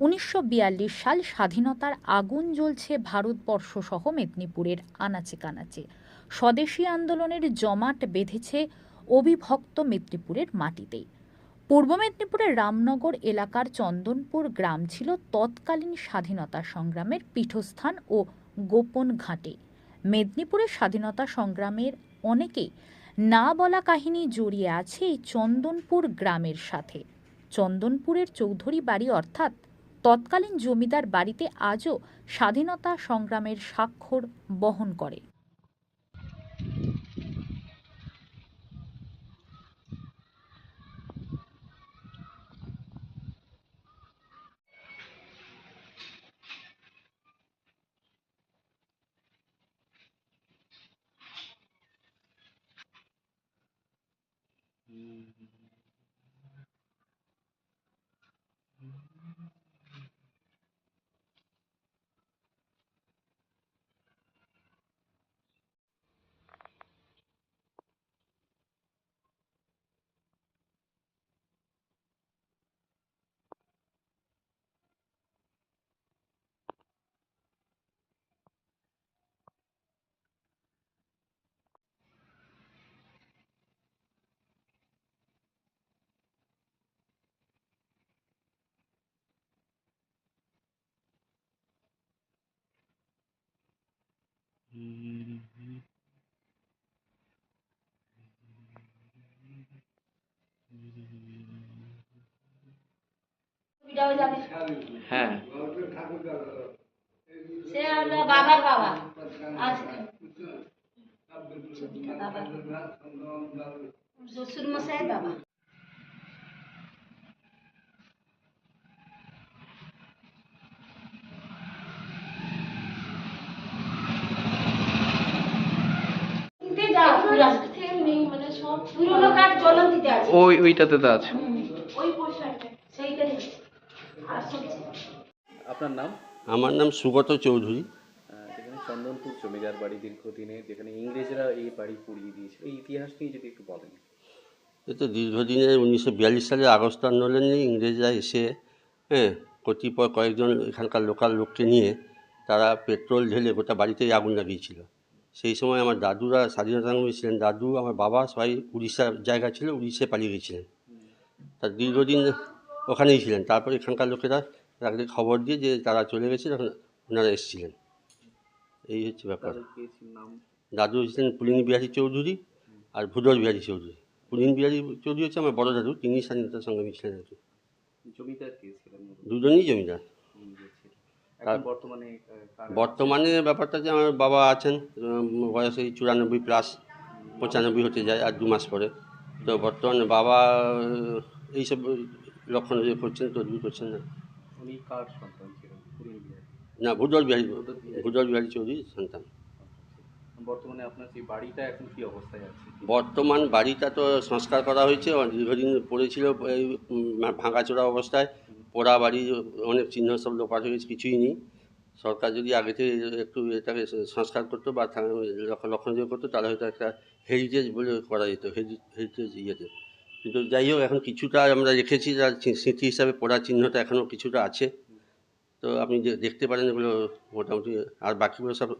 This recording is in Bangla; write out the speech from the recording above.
উনিশশো বিয়াল্লিশ সাল স্বাধীনতার আগুন জ্বলছে ভারতবর্ষ সহ মেদিনীপুরের আনাচে কানাচে। স্বদেশী আন্দোলনের জমাট বেঁধেছে অবিভক্ত মেদিনীপুরের মাটিতেই। পূর্ব মেদিনীপুরের রামনগর এলাকার চন্দনপুর গ্রাম ছিল তৎকালীন স্বাধীনতা সংগ্রামের পীঠস্থান ও গোপন ঘাটে। মেদিনীপুরের স্বাধীনতা সংগ্রামের অনেকেই না বলা কাহিনী জড়িয়ে আছে এই চন্দনপুর গ্রামের সাথে। চন্দনপুরের চৌধুরী বাড়ি অর্থাৎ তৎকালীন জমিদার বাড়িতে আজও স্বাধীনতা সংগ্রামের স্বাক্ষর বহন করে। হয়ে। সে হলো বাবার বাবা। আজকে শ্বশুর মশাই বাবা। ওই ওইটাতে তো আছে। আপনার নাম? আমার নাম সুগত চৌধুরী। যেখানে চন্দনপুর জমিদার বাড়ি দীর্ঘদিনে যেখানে ইংরেজরা এই বাড়ি পুড়িয়ে দিয়েছিল। এই ইতিহাস নিয়ে যদি একটু বলেন। এ তো দীর্ঘদিনের উনিশশো বিয়াল্লিশ সালে আগস্ট আন্দোলনে ইংরেজরা এসে হ্যাঁ কতিপয় কয়েকজন এখানকার লোকাল লোককে নিয়ে তারা পেট্রোল ঢেলে গোটা বাড়িতেই আগুন লাগিয়েছিল। সেই সময় আমার দাদুরা স্বাধীনতা সংগ্রামী ছিলেন দাদু আমার বাবা সবাই উড়িষ্যার জায়গা ছিল উড়িষ্যায় পালিয়ে গেছিলেন তার দীর্ঘদিন ওখানেই ছিলেন। তারপর এখানকার লোকেরা তাকে খবর দিয়ে যে তারা চলে গেছে তখন ওনারা এসেছিলেন। এই হচ্ছে ব্যাপার। তাদের দাদু হচ্ছেন পুলিন বিহারী চৌধুরী আর ভূদল বিহারী চৌধুরী। পুলিন বিহারী চৌধুরী হচ্ছে আমার বড় দাদু তিনি স্বাধীনতা সংগ্রামী ছিলেন আর কি। জমিদার কে দুজনেই জমিদার। ছিলেন। বর্তমানে বর্তমানে ব্যাপারটা যে আমার বাবা আছেন বয়স এই চুরানব্বই প্লাস পঁচানব্বই হতে যায় আর দু মাস পরে। তো বর্তমানে বাবা এইসব লক্ষণ ইয়ে করছেন তদবির করছেন না। উনি কার সন্তান ছিলেন? না ভূদল বিহারী ভূদল বিহারী। চৌধুরী সন্তান। বর্তমানে আপনার সেই বাড়িটা এখন কি অবস্থায় আছে? বর্তমান বাড়িটা তো সংস্কার করা হয়েছে দীর্ঘদিন পড়েছিল এই ভাঙাচোরা অবস্থায়। পোড়া বাড়ি অনেক চিহ্ন সব লোপাট হয়ে গেছে, কিছুই নেই। সরকার যদি আগে থেকে একটু এটাকে সংস্কার করতো বা লক্ষণ করতো, তাহলে হয়তো একটা হেরিটেজ বলে করা যেত হেরিটেজ ইয়েতে। কিন্তু যাই হোক, এখন কিছুটা আমরা রেখেছি যার স্মৃতি হিসাবে পোড়া চিহ্নটা এখনও কিছুটা আছে। তো আপনি যে দেখতে পারেন এগুলো মোটামুটি, আর বাকিগুলো সব